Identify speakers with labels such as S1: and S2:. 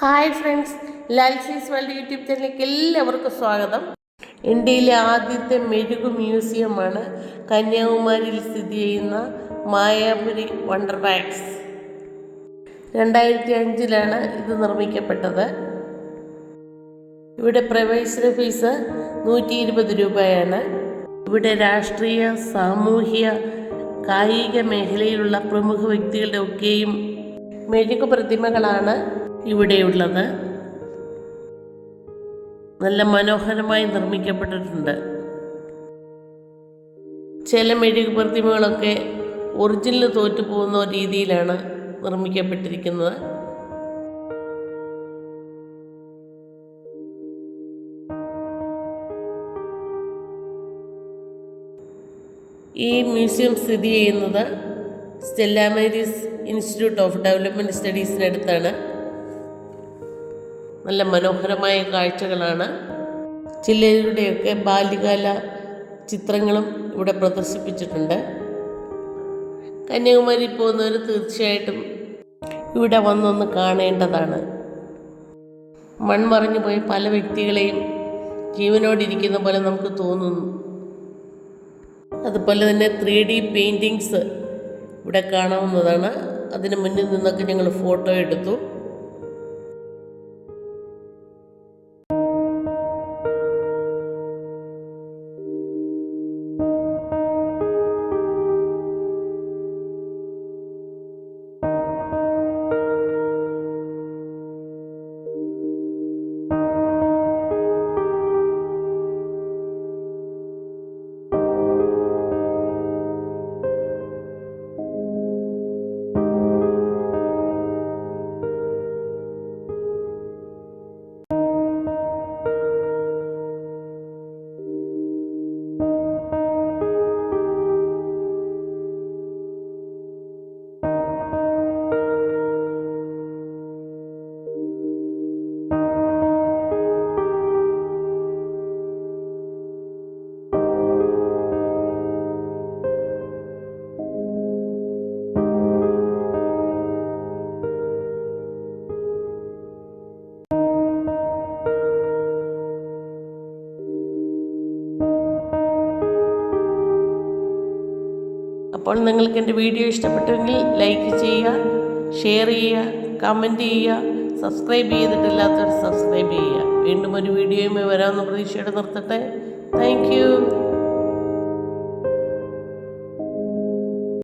S1: Hi friends ലാൽസീസ് world YouTube ചാനലിലേക്ക് എല്ലാവർക്കും സ്വാഗതം. ഇന്ത്യയിലെ ആദ്യത്തെ മെഴുകു മ്യൂസിയമാണ് കന്യാകുമാരിയിൽ സ്ഥിതി ചെയ്യുന്ന മായാപുരി വണ്ടർ ബാഗ്സ് രണ്ടായിരത്തി അഞ്ചിലാണ് ഇത് നിർമ്മിക്കപ്പെട്ടത്. ഇവിടെ പ്രവേശന ഫീസ് നൂറ്റി ഇരുപത് രൂപയാണ്. ഇവിടെ രാഷ്ട്രീയ സാമൂഹ്യ കായിക മേഖലയിലുള്ള പ്രമുഖ വ്യക്തികളുടെ ഒക്കെയും മെഴുകു പ്രതിമകളാണ്. ഇവിടെയുള്ളത് നല്ല മനോഹരമായി നിർമ്മിക്കപ്പെട്ടിട്ടുണ്ട്. ചില മെഴുകു പ്രതിമകളൊക്കെ ഒറിജിനൽ തോറ്റു പോകുന്ന രീതിയിലാണ് നിർമ്മിക്കപ്പെട്ടിരിക്കുന്നത്. ഈ മ്യൂസിയം സ്ഥിതി ചെയ്യുന്നത് Stella Maris institute of development സ്റ്റഡീസിനടുത്താണ്. നല്ല മനോഹരമായ കാഴ്ചകളാണ്. ചിലരുടെയൊക്കെ ബാല്യകാല ചിത്രങ്ങളും ഇവിടെ പ്രദർശിപ്പിച്ചിട്ടുണ്ട്. കന്യാകുമാരി പോകുന്നവർ തീർച്ചയായിട്ടും ഇവിടെ വന്നൊന്ന് കാണേണ്ടതാണ്. മൺമറഞ്ഞു പോയ പല വ്യക്തികളെയും ജീവനോടിരിക്കുന്ന പോലെ നമുക്ക് തോന്നുന്നു. അതുപോലെ തന്നെ ത്രീ ഡി പെയിന്റിങ്സ് ഇവിടെ കാണാവുന്നതാണ്. അതിന് മുന്നിൽ നിന്നൊക്കെ ഞങ്ങൾ ഫോട്ടോ എടുത്തു. അപ്പോൾ നിങ്ങൾക്ക് എന്റെ വീഡിയോ ഇഷ്ടപ്പെട്ടെങ്കിൽ ലൈക്ക് ചെയ്യുക ഷെയർ ചെയ്യുക കമന്റ് ചെയ്യുക സബ്സ്ക്രൈബ് ചെയ്തിട്ടില്ലാത്തവർ സബ്സ്ക്രൈബ് ചെയ്യുക. വീണ്ടും ഒരു വീഡിയോയുമായി വരാമെന്ന പ്രതീക്ഷയോടെ നിർത്തട്ടെ. താങ്ക്